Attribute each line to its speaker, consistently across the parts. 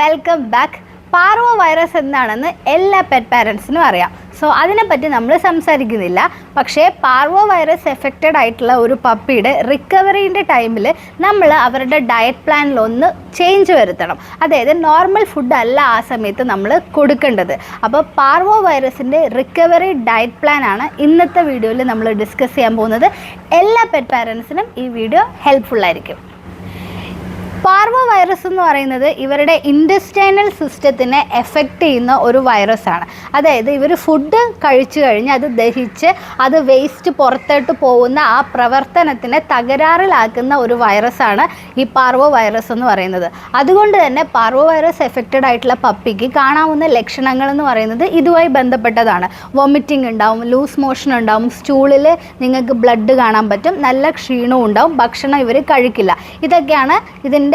Speaker 1: Welcome back parvo virus എന്താണെന്ന് എല്ലാ pet പാരൻസിനും അറിയാം. സോ അതിനെപ്പറ്റി നമ്മൾ സംസാരിക്കുന്നില്ല. പക്ഷേ പാർവോ വൈറസ് എഫക്റ്റഡ് ആയിട്ടുള്ള ഒരു പപ്പിയുടെ റിക്കവറിന്റെ ടൈമിൽ നമ്മൾ അവരുടെ ഡയറ്റ് പ്ലാനിൽ ഒന്ന് ചേഞ്ച് വരുത്തണം. അതായത് നോർമൽ ഫുഡ് അല്ല ആ സമയത്ത് നമ്മൾ കൊടുക്കേണ്ടത്. അപ്പോൾ പാർവോ വൈറസിന്റെ റിക്കവറി ഡയറ്റ് പ്ലാൻ ആണ് ഇന്നത്തെ വീഡിയോയിൽ നമ്മൾ ഡിസ്കസ് ചെയ്യാൻ പോകുന്നത്. എല്ലാ പെറ്റ് പാരൻസിനും ഈ വീഡിയോ ഹെൽപ്ഫുള്ളായിരിക്കും പാർവോ വൈറസ് എന്ന് പറയുന്നത് ഇവരുടെ ഇൻഡസ്റ്റൈനൽ സിസ്റ്റത്തിനെ എഫക്റ്റ് ചെയ്യുന്ന ഒരു വൈറസാണ് അതായത് ഇവർ ഫുഡ് കഴിച്ചു കഴിഞ്ഞ് അത് ദഹിച്ച് അത് വേസ്റ്റ് പുറത്തോട്ട് പോകുന്ന ആ പ്രവർത്തനത്തിനെ തകരാറിലാക്കുന്ന ഒരു വൈറസാണ് ഈ പാർവോ വൈറസ് എന്ന് പറയുന്നത്. അതുകൊണ്ട് തന്നെ പാർവോ വൈറസ് എഫക്റ്റഡ് ആയിട്ടുള്ള പപ്പിക്ക് കാണാവുന്ന ലക്ഷണങ്ങൾ എന്ന് പറയുന്നത് ഇതുമായി ബന്ധപ്പെട്ടതാണ്. വൊമിറ്റിംഗ് ഉണ്ടാവും ലൂസ് മോഷൻ ഉണ്ടാവും സ്റ്റൂളിൽ നിങ്ങൾക്ക് ബ്ലഡ് കാണാൻ പറ്റും നല്ല ക്ഷീണവും ഉണ്ടാവും ഭക്ഷണം ഇവർ കഴിക്കില്ല. ഇതൊക്കെയാണ് ഇതിന്റെ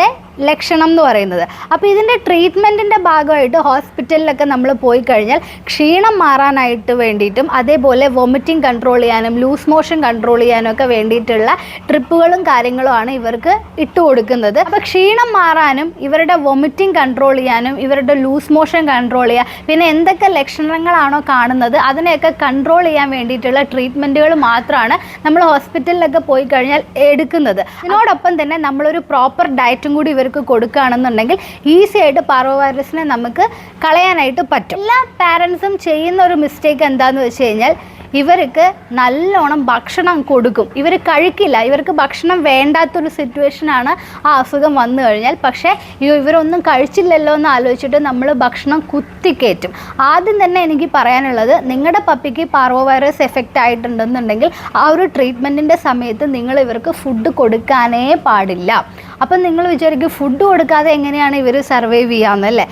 Speaker 1: ലക്ഷണം എന്ന് പറയുന്നത്. അപ്പോൾ ഇതിന്റെ ട്രീറ്റ്മെന്റിന്റെ ഭാഗമായിട്ട് ഹോസ്പിറ്റലിലൊക്കെ നമ്മൾ പോയി കഴിഞ്ഞാൽ ക്ഷീണം മാറാനായിട്ട് വേണ്ടിയിട്ടും അതേപോലെ വൊമിറ്റിംഗ് കൺട്രോൾ ചെയ്യാനും ലൂസ് മോഷൻ കൺട്രോൾ ചെയ്യാനും ഒക്കെ വേണ്ടിയിട്ടുള്ള ട്രിപ്പുകളും കാര്യങ്ങളുമാണ് ഇവർക്ക് ഇട്ട് കൊടുക്കുന്നത്. അപ്പോൾ ക്ഷീണം മാറാനും ഇവരുടെ വൊമിറ്റിംഗ് കൺട്രോൾ ചെയ്യാനും ഇവരുടെ ലൂസ് മോഷൻ കൺട്രോൾ ചെയ്യാൻ പിന്നെ എന്തൊക്കെ ലക്ഷണങ്ങളാണോ കാണുന്നത് അതിനെയൊക്കെ കൺട്രോൾ ചെയ്യാൻ വേണ്ടിയിട്ടുള്ള ട്രീറ്റ്മെന്റുകൾ മാത്രമാണ് നമ്മൾ ഹോസ്പിറ്റലിലൊക്കെ പോയി കഴിഞ്ഞാൽ എടുക്കുന്നത്. അതിനോടൊപ്പം തന്നെ നമ്മളൊരു പ്രോപ്പർ ഡയറ്റും കൂടി ഇവർക്ക് കൊടുക്കുകയാണെന്നുണ്ടെങ്കിൽ ഈസി ആയിട്ട് പാർവോ വൈറസിനെ നമുക്ക് കളയാനായിട്ട് പറ്റും. എല്ലാ പാരൻസും ചെയ്യുന്ന ഒരു മിസ്റ്റേക്ക് എന്താണെന്ന് വെച്ച് കഴിഞ്ഞാൽ ഇവർക്ക് നല്ലോണം ഭക്ഷണം കൊടുക്കും. ഇവർ കഴിക്കില്ല. ഇവർക്ക് ഭക്ഷണം വേണ്ടാത്തൊരു സിറ്റുവേഷനാണ് ആ അസുഖം വന്നു കഴിഞ്ഞാൽ. പക്ഷേ ഇവരൊന്നും കഴിച്ചില്ലല്ലോ എന്ന് ആലോചിച്ചിട്ട് നമ്മൾ ഭക്ഷണം കുത്തിക്കയറ്റും. ആദ്യം തന്നെ എനിക്ക് പറയാനുള്ളത് നിങ്ങളുടെ പപ്പിക്ക് പാർവോ വൈറസ് എഫക്റ്റ് ആയിട്ടുണ്ടെന്നുണ്ടെങ്കിൽ ആ ഒരു ട്രീറ്റ്മെന്റിന്റെ സമയത്ത് നിങ്ങൾ ഇവർക്ക് ഫുഡ് കൊടുക്കാനേ പാടില്ല. അപ്പം നിങ്ങൾ വിചാരിക്കും ഫുഡ് കൊടുക്കാതെ എങ്ങനെയാണ് ഇവർ സർവൈവ് ചെയ്യാമെന്നല്ലേ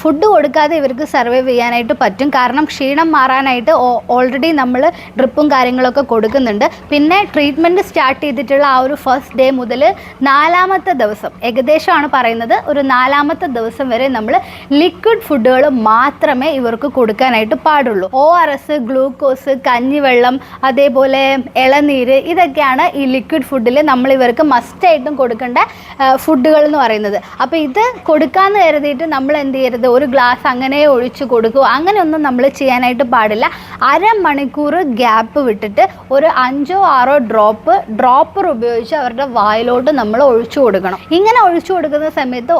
Speaker 1: ഫുഡ് കൊടുക്കാതെ ഇവർക്ക് സർവൈവ് ചെയ്യാനായിട്ട് പറ്റും. കാരണം ക്ഷീണം മാറാനായിട്ട് ഓൾറെഡി നമ്മൾ ഡ്രിപ്പും കാര്യങ്ങളൊക്കെ കൊടുക്കുന്നുണ്ട്. പിന്നെ ട്രീറ്റ്മെന്റ് സ്റ്റാർട്ട് ചെയ്തിട്ടുള്ള ആ ഒരു ഫസ്റ്റ് ഡേ മുതൽ നാലാമത്തെ ദിവസം ഏകദേശമാണ് പറയുന്നത് ഒരു നാലാമത്തെ ദിവസം വരെ നമ്മൾ ലിക്വിഡ് ഫുഡുകൾ മാത്രമേ ഇവർക്ക് കൊടുക്കാനായിട്ട് പാടുള്ളൂ. ഒ ആർ എസ് ഗ്ലൂക്കോസ് കഞ്ഞിവെള്ളം അതേപോലെ ഇളനീര് ഇതൊക്കെയാണ് ഈ ലിക്വിഡ് ഫുഡിൽ നമ്മൾ ഇവർക്ക് മസ്റ്റായിട്ടും കൊടുക്കേണ്ട ഫുഡുകൾ എന്ന് പറയുന്നത്. അപ്പോൾ ഇത് കൊടുക്കാമെന്ന് കരുതിയിട്ട് നമ്മൾ എന്ത് ചെയ്യരുത്? ഒരു ഗ്ലാസ് അങ്ങനെ ഒഴിച്ച് കൊടുക്കുക അങ്ങനെയൊന്നും നമ്മൾ ചെയ്യാനായിട്ട് പാടില്ല. അരമണിക്കൂർ ഗ്യാപ്പ് വിട്ടിട്ട് ഒരു അഞ്ചോ ആറോ ഡ്രോപ്പ് ഡ്രോപ്പർ ഉപയോഗിച്ച് അവരുടെ വായിലോട്ട് നമ്മൾ ഒഴിച്ചു കൊടുക്കണം. ഇങ്ങനെ ഒഴിച്ചു കൊടുക്കുന്ന സമയത്ത്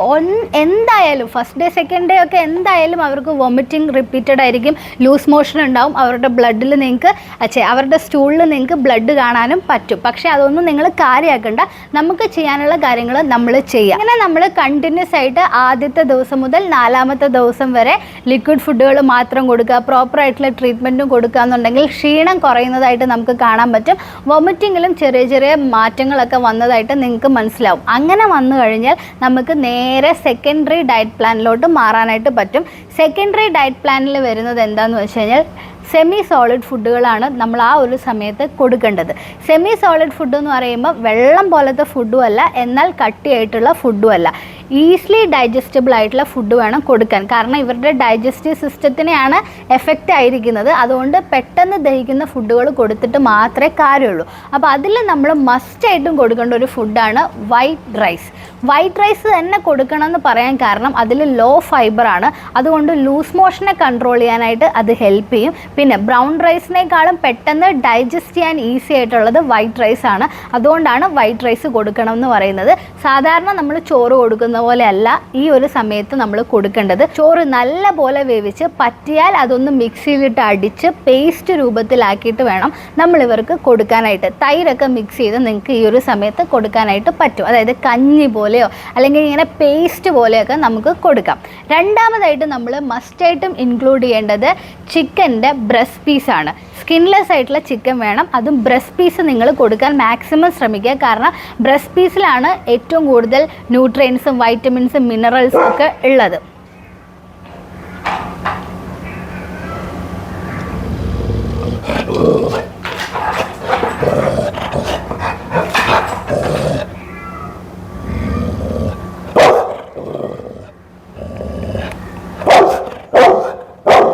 Speaker 1: എന്തായാലും ഫസ്റ്റ് ഡേ സെക്കൻഡ് ഡേ ഒക്കെ എന്തായാലും അവർക്ക് വൊമിറ്റിംഗ് റിപ്പീറ്റഡ് ആയിരിക്കും. ലൂസ് മോഷൻ ഉണ്ടാവും. അവരുടെ ബ്ലഡിൽ നിങ്ങൾക്ക് അച്ഛേ അവരുടെ സ്റ്റൂളിൽ നിങ്ങൾക്ക് ബ്ലഡ് കാണാനും പറ്റും. പക്ഷേ അതൊന്നും നിങ്ങൾ കാര്യമാക്കണ്ട നമുക്ക് ചെയ്യാനുള്ള കാര്യങ്ങൾ നമ്മൾ ചെയ്യാം. അങ്ങനെ നമ്മൾ കണ്ടിന്യൂസ് ആയിട്ട് ആദ്യത്തെ ദിവസം മുതൽ നാലാമത്തെ ദിവസം വരെ ലിക്വിഡ് ഫുഡുകൾ മാത്രം കൊടുക്കുക പ്രോപ്പർ ആയിട്ടുള്ള ട്രീറ്റ്മെന്റും കൊടുക്കുക എന്നുണ്ടെങ്കിൽ ക്ഷീണം കുറയുന്നതായിട്ട് നമുക്ക് കാണാൻ പറ്റും. വൊമിറ്റിങ്ങിലും ചെറിയ ചെറിയ മാറ്റങ്ങളൊക്കെ വന്നതായിട്ട് നിങ്ങൾക്ക് മനസ്സിലാവും. അങ്ങനെ വന്നു കഴിഞ്ഞാൽ നമുക്ക് നേരെ സെക്കൻഡറി ഡയറ്റ് പ്ലാനിലോട്ട് മാറാനായിട്ട് പറ്റും. സെക്കൻഡറി ഡയറ്റ് പ്ലാനിൽ വരുന്നത് എന്താണെന്ന് വെച്ച് കഴിഞ്ഞാൽ സെമി സോളിഡ് ഫുഡുകളാണ് നമ്മൾ ആ ഒരു സമയത്ത് കൊടുക്കേണ്ടത്. സെമി സോളിഡ് ഫുഡ് എന്ന് പറയുമ്പോൾ വെള്ളം പോലത്തെ ഫുഡും അല്ല എന്നാൽ കട്ടിയായിട്ടുള്ള ഫുഡും അല്ല. ഈസിലി ഡൈജസ്റ്റബിൾ ആയിട്ടുള്ള ഫുഡ് വേണം കൊടുക്കാൻ. കാരണം ഇവരുടെ ഡൈജസ്റ്റീവ് സിസ്റ്റത്തിനെയാണ് എഫക്റ്റ് ആയിരിക്കുന്നത്. അതുകൊണ്ട് പെട്ടെന്ന് ദഹിക്കുന്ന ഫുഡുകൾ കൊടുത്തിട്ട് മാത്രമേ കാര്യമുള്ളൂ. അപ്പോൾ അതിൽ നമ്മൾ മസ്റ്റായിട്ടും കൊടുക്കേണ്ട ഒരു ഫുഡാണ് വൈറ്റ് റൈസ് വൈറ്റ് റൈസ് തന്നെ കൊടുക്കണമെന്ന് പറയാൻ കാരണം അതിൽ ലോ ഫൈബറാണ് അതുകൊണ്ട് ലൂസ് മോഷനെ കൺട്രോൾ ചെയ്യാനായിട്ട് അത് ഹെൽപ്പ് ചെയ്യും. പിന്നെ ബ്രൗൺ റൈസിനേക്കാളും പെട്ടെന്ന് ഡൈജസ്റ്റ് ചെയ്യാൻ ഈസി ആയിട്ടുള്ളത് വൈറ്റ് റൈസ് ആണ്. അതുകൊണ്ടാണ് വൈറ്റ് റൈസ് കൊടുക്കണം എന്ന് പറയുന്നത്. സാധാരണ നമ്മൾ ചോറ് കൊടുക്കുന്ന പോലെ അല്ല ഈ ഒരു സമയത്ത് നമ്മൾ കൊടുക്കേണ്ടത്. ചോറ് നല്ല പോലെ വേവിച്ച് പറ്റിയാൽ അതൊന്ന് മിക്സിയിലിട്ട് അടിച്ച് പേസ്റ്റ് രൂപത്തിലാക്കിയിട്ട് വേണം നമ്മൾ ഇവർക്ക് കൊടുക്കാനായിട്ട്. തൈരൊക്കെ മിക്സ് ചെയ്ത് നിങ്ങൾക്ക് ഈ ഒരു സമയത്ത് കൊടുക്കാനായിട്ട് പറ്റും. അതായത് കഞ്ഞി പോലെയോ അല്ലെങ്കിൽ ഇങ്ങനെ പേസ്റ്റ് പോലെയൊക്കെ നമുക്ക് കൊടുക്കാം. രണ്ടാമതായിട്ട് നമ്മൾ മസ്റ്റായിട്ടും ഇൻക്ലൂഡ് ചെയ്യേണ്ടത് ചിക്കന്റെ ബ്രസ്റ്റ് പീസാണ് സ്കിൻലെസ് ആയിട്ടുള്ള ചിക്കൻ വേണം. അതും ബ്രസ്റ്റ് പീസ് നിങ്ങൾ കൊടുക്കാൻ മാക്സിമം ശ്രമിക്കുക. കാരണം ബ്രസ്റ്റ് പീസിലാണ് ഏറ്റവും കൂടുതൽ ന്യൂട്രിയൻസും വൈറ്റമിൻസും മിനറൽസ് ഒക്കെ ഉള്ളത്.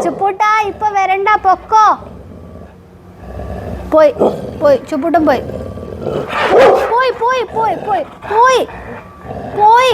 Speaker 1: ചുപ്പൂട്ടാ ഇപ്പൊ വരണ്ട പൊക്കോ. പോയി പോയി ചുപ്പൂട്ടൻ പോയി. പോയി പോയി പോയി പോയി പോയി. പോയി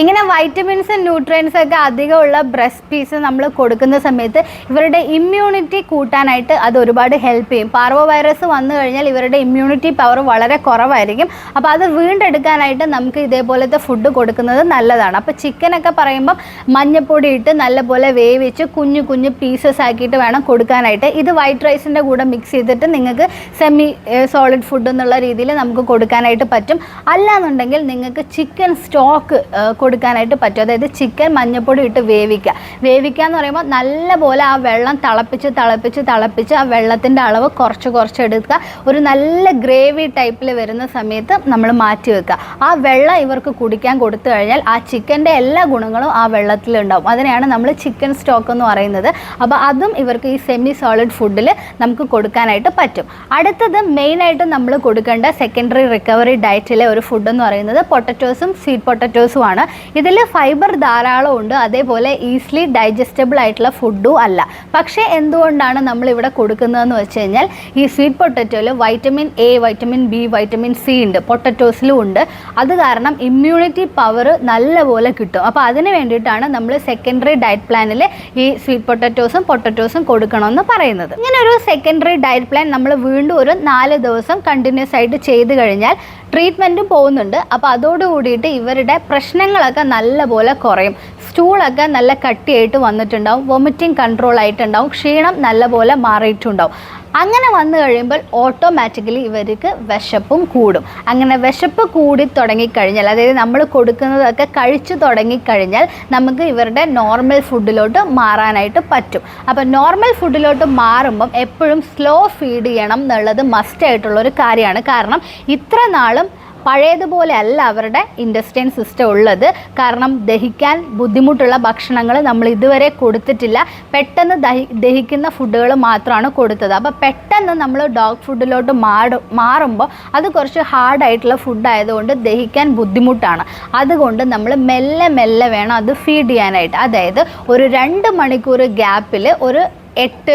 Speaker 1: ഇങ്ങനെ വൈറ്റമിൻസും ന്യൂട്രിയൻസ് ഒക്കെ അധികമുള്ള ബ്രസ്റ്റ് പീസ് നമ്മൾ കൊടുക്കുന്ന സമയത്ത് ഇവരുടെ ഇമ്മ്യൂണിറ്റി കൂട്ടാനായിട്ട് അത് ഒരുപാട് ഹെൽപ്പ് ചെയ്യും. പാർവോ വൈറസ് വന്നു കഴിഞ്ഞാൽ ഇവരുടെ ഇമ്മ്യൂണിറ്റി പവർ വളരെ കുറവായിരിക്കും. അപ്പോൾ അത് വീണ്ടെടുക്കാനായിട്ട് നമുക്ക് ഇതേപോലത്തെ ഫുഡ് കൊടുക്കുന്നത് നല്ലതാണ്. അപ്പോൾ ചിക്കനൊക്കെ പറയുമ്പം മഞ്ഞപ്പൊടി ഇട്ട് നല്ലപോലെ വേവിച്ച് കുഞ്ഞു കുഞ്ഞു പീസസ് ആക്കിയിട്ട് വേണം കൊടുക്കാനായിട്ട്. ഇത് വൈറ്റ് റൈസിന്റെ കൂടെ മിക്സ് ചെയ്തിട്ട് നിങ്ങൾക്ക് സെമി സോളിഡ് ഫുഡ് എന്നുള്ള രീതിയിൽ നമുക്ക് കൊടുക്കാനായിട്ട് പറ്റും. അല്ലാന്നുണ്ടെങ്കിൽ നിങ്ങൾക്ക് ചിക്കൻ സ്റ്റോക്ക് കൊടുക്കാനായിട്ട് പറ്റും. അതായത് ചിക്കൻ മഞ്ഞപ്പൊടി ഇട്ട് വേവിക്കുക. വേവിക്കുക എന്ന് പറയുമ്പോൾ നല്ലപോലെ ആ വെള്ളം തിളപ്പിച്ച് തിളപ്പിച്ച് തിളപ്പിച്ച് ആ വെള്ളത്തിന്റെ അളവ് കുറച്ച് കുറച്ച് എടുക്കുക. ഒരു നല്ല ഗ്രേവി ടൈപ്പിൽ വരുന്ന സമയത്ത് നമ്മൾ മാറ്റി വെക്കുക. ആ വെള്ളം ഇവർക്ക് കുടിക്കാൻ കൊടുത്തു കഴിഞ്ഞാൽ ആ ചിക്കന്റെ എല്ലാ ഗുണങ്ങളും ആ വെള്ളത്തിലുണ്ടാവും അതിനെയാണ് നമ്മൾ ചിക്കൻ സ്റ്റോക്ക് എന്ന് പറയുന്നത്. അപ്പോൾ അതും ഇവർക്ക് ഈ സെമി സോളിഡ് ഫുഡിൽ നമുക്ക് കൊടുക്കാനായിട്ട് പറ്റും. അടുത്തത് മെയിനായിട്ട് നമ്മൾ കൊടുക്കേണ്ട സെക്കൻഡറി റിക്കവറി ഡയറ്റിലെ ഒരു ഫുഡ് എന്ന് പറയുന്നത് പൊട്ടറ്റോസും സ്വീറ്റ് പൊട്ടറ്റോസും ആണ്. ഇതിൽ ഫൈബർ ധാരാളം ഉണ്ട് അതേപോലെ ഈസിലി ഡൈജസ്റ്റബിൾ ആയിട്ടുള്ള ഫുഡും അല്ല. പക്ഷേ എന്തുകൊണ്ടാണ് നമ്മൾ ഇവിടെ കൊടുക്കുന്നതെന്ന് വെച്ച് കഴിഞ്ഞാൽ ഈ sweet പൊട്ടറ്റോയിൽ vitamin A vitamin B vitamin C ഉണ്ട്. പൊട്ടറ്റോസിലും ഉണ്ട്. അത് കാരണം ഇമ്മ്യൂണിറ്റി പവർ നല്ലപോലെ കിട്ടും. അപ്പോൾ അതിന് വേണ്ടിയിട്ടാണ് നമ്മൾ സെക്കൻഡറി ഡയറ്റ് പ്ലാനിൽ ഈ സ്വീറ്റ് പൊട്ടറ്റോസും പൊട്ടറ്റോസും കൊടുക്കണമെന്ന് പറയുന്നത്. ഇങ്ങനെ ഒരു സെക്കൻഡറി ഡയറ്റ് പ്ലാൻ നമ്മൾ വീണ്ടും ഒരു നാല് ദിവസം കണ്ടിന്യൂസ് ആയിട്ട് ചെയ്ത് കഴിഞ്ഞാൽ ട്രീറ്റ്മെന്റും പോകുന്നുണ്ട്. അപ്പോൾ അതോട് കൂടിയിട്ട് ഇവരുടെ പ്രശ്നങ്ങളൊക്കെ നല്ലപോലെ കുറയും. സ്റ്റൂളൊക്കെ നല്ല കട്ടിയായിട്ട് വന്നിട്ടുണ്ടാവും. വൊമിറ്റിംഗ് കൺട്രോൾ ആയിട്ടുണ്ടാവും. ക്ഷീണം നല്ലപോലെ മാറിയിട്ടുണ്ടാവും. അങ്ങനെ വന്നു കഴിയുമ്പോൾ ഓട്ടോമാറ്റിക്കലി ഇവർക്ക് വിശപ്പും കൂടും. അങ്ങനെ വിശപ്പ് കൂടി തുടങ്ങിക്കഴിഞ്ഞാൽ അതായത് നമ്മൾ കൊടുക്കുന്നതൊക്കെ കഴിച്ചു തുടങ്ങിക്കഴിഞ്ഞാൽ നമുക്ക് ഇവരുടെ നോർമൽ ഫുഡിലോട്ട് മാറാനായിട്ട് പറ്റും. അപ്പോൾ നോർമൽ ഫുഡിലോട്ട് മാറുമ്പം എപ്പോഴും സ്ലോ ഫീഡ് ചെയ്യണം എന്നുള്ളത് മസ്റ്റ് ആയിട്ടുള്ള ഒരു കാര്യമാണ്. കാരണം ഇത്ര നാളും പഴയതുപോലെ അല്ല അവരുടെ ഇൻഡസ്ട്രിയൻ സിസ്റ്റം ഉള്ളത്. കാരണം ദഹിക്കാൻ ബുദ്ധിമുട്ടുള്ള ഭക്ഷണങ്ങൾ നമ്മൾ ഇതുവരെ കൊടുത്തിട്ടില്ല. പെട്ടെന്ന് ദഹി ദഹിക്കുന്ന ഫുഡുകൾ മാത്രമാണ് കൊടുത്തത്. അപ്പോൾ പെട്ടെന്ന് നമ്മൾ ഡോഗ് ഫുഡിലോട്ട് മാറും മാറുമ്പോൾ അത് കുറച്ച് ഹാർഡായിട്ടുള്ള ഫുഡ് ആയതുകൊണ്ട് ദഹിക്കാൻ ബുദ്ധിമുട്ടാണ്. അതുകൊണ്ട് നമ്മൾ മെല്ലെ മെല്ലെ വേണം അത് ഫീഡ് ചെയ്യാനായിട്ട്. അതായത് ഒരു രണ്ട് മണിക്കൂർ ഗ്യാപ്പിൽ ഒരു എട്ട്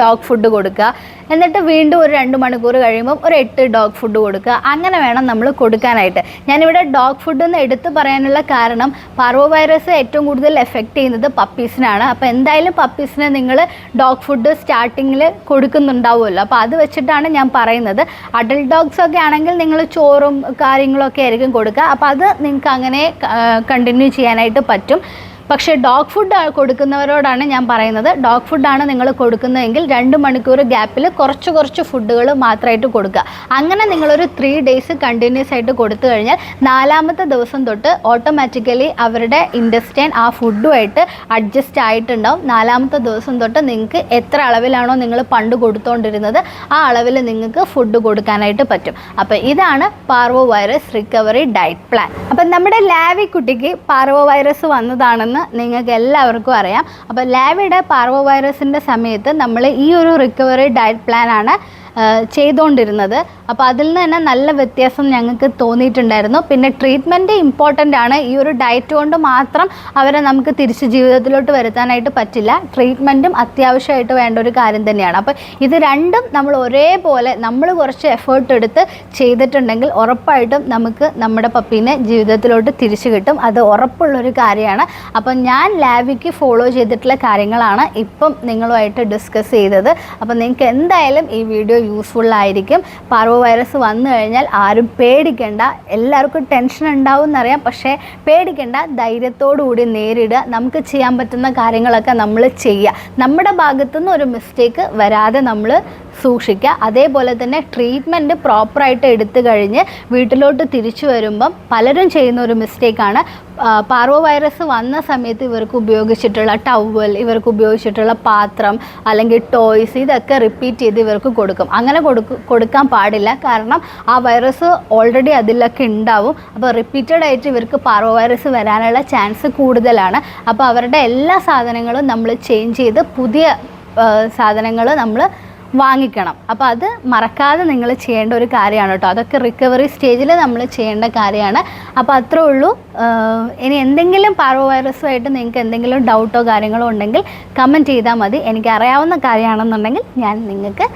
Speaker 1: ഡോഗ് ഫുഡ് കൊടുക്കുക. എന്നിട്ട് വീണ്ടും ഒരു രണ്ട് മണിക്കൂർ കഴിയുമ്പം ഒരു എട്ട് ഡോഗ് ഫുഡ് കൊടുക്കുക. അങ്ങനെ വേണം നമ്മൾ കൊടുക്കാനായിട്ട്. ഞാനിവിടെ ഡോഗ് ഫുഡ് എന്ന് എടുത്തു പറയാനുള്ള കാരണം പാർവോ വൈറസ് ഏറ്റവും കൂടുതൽ എഫക്റ്റ് ചെയ്യുന്നത് പപ്പീസിനാണ് അപ്പോൾ എന്തായാലും പപ്പീസിനെ നിങ്ങൾ ഡോഗ് ഫുഡ് സ്റ്റാർട്ടിങ്ങിൽ കൊടുക്കുന്നുണ്ടാവുമല്ലോ. അപ്പോൾ അത് വെച്ചിട്ടാണ് ഞാൻ പറയുന്നത്. അഡൽട്ട് ഡോഗ്സ് ഒക്കെ ആണെങ്കിൽ നിങ്ങൾ ചോറും കാര്യങ്ങളൊക്കെ ആയിരിക്കും കൊടുക്കുക. അപ്പോൾ അത് നിങ്ങൾക്ക് അങ്ങനെ കണ്ടിന്യൂ ചെയ്യാനായിട്ട് പറ്റും. പക്ഷേ ഡോഗ് ഫുഡ് കൊടുക്കുന്നവരോടാണ് ഞാൻ പറയുന്നത്. ഡോഗ് ഫുഡാണ് നിങ്ങൾ കൊടുക്കുന്നതെങ്കിൽ രണ്ട് മണിക്കൂർ ഗ്യാപ്പിൽ കുറച്ച് കുറച്ച് ഫുഡുകൾ മാത്രമായിട്ട് കൊടുക്കുക. അങ്ങനെ നിങ്ങളൊരു ത്രീ ഡേയ്സ് കണ്ടിന്യൂസ് ആയിട്ട് കൊടുത്തു കഴിഞ്ഞാൽ നാലാമത്തെ ദിവസം തൊട്ട് ഓട്ടോമാറ്റിക്കലി അവരുടെ ഇൻഡസ്റ്റൈൻ ആ ഫുഡുമായിട്ട് അഡ്ജസ്റ്റ് ആയിട്ടുണ്ടാവും. നാലാമത്തെ ദിവസം തൊട്ട് നിങ്ങൾക്ക് എത്ര അളവിലാണോ നിങ്ങൾ പണ്ട് കൊടുത്തുകൊണ്ടിരുന്നത് ആ അളവിൽ നിങ്ങൾക്ക് ഫുഡ് കൊടുക്കാനായിട്ട് പറ്റും. അപ്പോൾ ഇതാണ് parvo virus recovery diet plan. അപ്പം നമ്മുടെ ലാവി കുട്ടിക്ക് പാർവോ വൈറസ് വന്നതാണെന്ന് നിങ്ങൾക്ക് എല്ലാവർക്കും അറിയാം. അപ്പോൾ ലാവിയുടെ പാർവോ വൈറസിന്റെ സമയത്ത് നമ്മൾ ഈ ഒരു റിക്കവറി ഡയറ്റ് പ്ലാനാണ് ചെയ്തുകൊണ്ടിരുന്നത് അപ്പോൾ അതിൽ നിന്ന് തന്നെ നല്ല വ്യത്യാസം ഞങ്ങൾക്ക് തോന്നിയിട്ടുണ്ടായിരുന്നു. പിന്നെ ട്രീറ്റ്മെന്റ് ഇമ്പോർട്ടന്റ് ആണ്. ഈ ഒരു ഡയറ്റ് കൊണ്ട് മാത്രം അവരെ നമുക്ക് തിരിച്ച് ജീവിതത്തിലോട്ട് വരുത്താനായിട്ട് പറ്റില്ല. ട്രീറ്റ്മെന്റും അത്യാവശ്യമായിട്ട് വേണ്ട ഒരു കാര്യം തന്നെയാണ്. അപ്പോൾ ഇത് രണ്ടും നമ്മൾ ഒരേപോലെ നമ്മൾ കുറച്ച് എഫേർട്ട് എടുത്ത് ചെയ്തിട്ടുണ്ടെങ്കിൽ ഉറപ്പായിട്ടും നമുക്ക് നമ്മുടെ പപ്പീനെ ജീവിതത്തിലോട്ട് തിരിച്ചു കിട്ടും. അത് ഉറപ്പുള്ളൊരു കാര്യമാണ്. അപ്പം ഞാൻ ലാവിക്ക് ഫോളോ ചെയ്തിട്ടുള്ള കാര്യങ്ങളാണ് ഇപ്പം നിങ്ങളുമായിട്ട് ഡിസ്കസ് ചെയ്തത്. അപ്പം നിങ്ങൾക്ക് എന്തായാലും ഈ വീഡിയോ യൂസ്ഫുൾ ആയിരിക്കും. പാർവോ വൈറസ് വന്നു കഴിഞ്ഞാൽ ആരും പേടിക്കേണ്ട. എല്ലാവർക്കും ടെൻഷൻ ഉണ്ടാവും എന്നറിയാം. പക്ഷേ പേടിക്കേണ്ട ധൈര്യത്തോടു കൂടി നേരിടുക. നമുക്ക് ചെയ്യാൻ പറ്റുന്ന കാര്യങ്ങളൊക്കെ നമ്മൾ ചെയ്യുക. നമ്മുടെ ഭാഗത്തുനിന്ന് ഒരു മിസ്റ്റേക്ക് വരാതെ നമ്മൾ സൂക്ഷിക്കുക. അതേപോലെ തന്നെ ട്രീറ്റ്മെന്റ് പ്രോപ്പറായിട്ട് എടുത്തു കഴിഞ്ഞ് വീട്ടിലോട്ട് തിരിച്ചു വരുമ്പം പലരും ചെയ്യുന്ന ഒരു മിസ്റ്റേക്കാണ് പാർവോ വൈറസ് വന്ന സമയത്ത് ഇവർക്ക് ഉപയോഗിച്ചിട്ടുള്ള ടവൽ ഇവർക്ക് ഉപയോഗിച്ചിട്ടുള്ള പാത്രം അല്ലെങ്കിൽ ടോയ്സ് ഇതൊക്കെ റിപ്പീറ്റ് ചെയ്ത് ഇവർക്ക് കൊടുക്കും. അങ്ങനെ കൊടുക്കും കൊടുക്കാൻ പാടില്ല. കാരണം ആ വൈറസ് ഓൾറെഡി അതിലൊക്കെ ഉണ്ടാവും. അപ്പോൾ റിപ്പീറ്റഡ് ആയിട്ട് ഇവർക്ക് പാർവോ വൈറസ് വരാനുള്ള ചാൻസ് കൂടുതലാണ്. അപ്പോൾ അവരുടെ എല്ലാ സാധനങ്ങളും നമ്മൾ ചേഞ്ച് ചെയ്ത് പുതിയ സാധനങ്ങൾ നമ്മൾ വാങ്ങിക്കണം. അപ്പോൾ അത് മറക്കാതെ നിങ്ങൾ ചെയ്യേണ്ട ഒരു കാര്യമാണ് കേട്ടോ. അതൊക്കെ റിക്കവറി സ്റ്റേജിൽ നമ്മൾ ചെയ്യേണ്ട കാര്യമാണ്. അപ്പോൾ അത്രേ ഉള്ളൂ. ഇനി എന്തെങ്കിലും പാർവോ വൈറസുമായിട്ട് നിങ്ങൾക്ക് എന്തെങ്കിലും ഡൗട്ടോ കാര്യങ്ങളോ ഉണ്ടെങ്കിൽ കമന്റ് ചെയ്താൽ മതി. എനിക്ക് അറിയാവുന്ന കാര്യമാണെന്നുണ്ടെങ്കിൽ ഞാൻ നിങ്ങൾക്ക്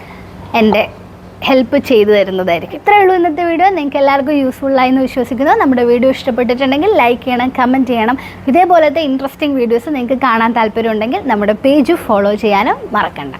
Speaker 1: എന്റെ ഹെൽപ്പ് ചെയ്തു തരുന്നതായിരിക്കും. ഇത്രയേ ഉള്ളൂ ഇന്നത്തെ വീഡിയോ നിങ്ങൾക്ക് എല്ലാവർക്കും യൂസ്ഫുൾ ആയി എന്ന് വിശ്വസിക്കുന്നു. നമ്മുടെ വീഡിയോ ഇഷ്ടപ്പെട്ടിട്ടുണ്ടെങ്കിൽ ലൈക്ക് ചെയ്യണം കമന്റ് ചെയ്യണം. ഇതേപോലത്തെ ഇൻട്രസ്റ്റിംഗ് വീഡിയോസ് നിങ്ങൾക്ക് കാണാൻ താല്പര്യമുണ്ടെങ്കിൽ നമ്മുടെ പേജ് ഫോളോ ചെയ്യാനും മറക്കണ്ട.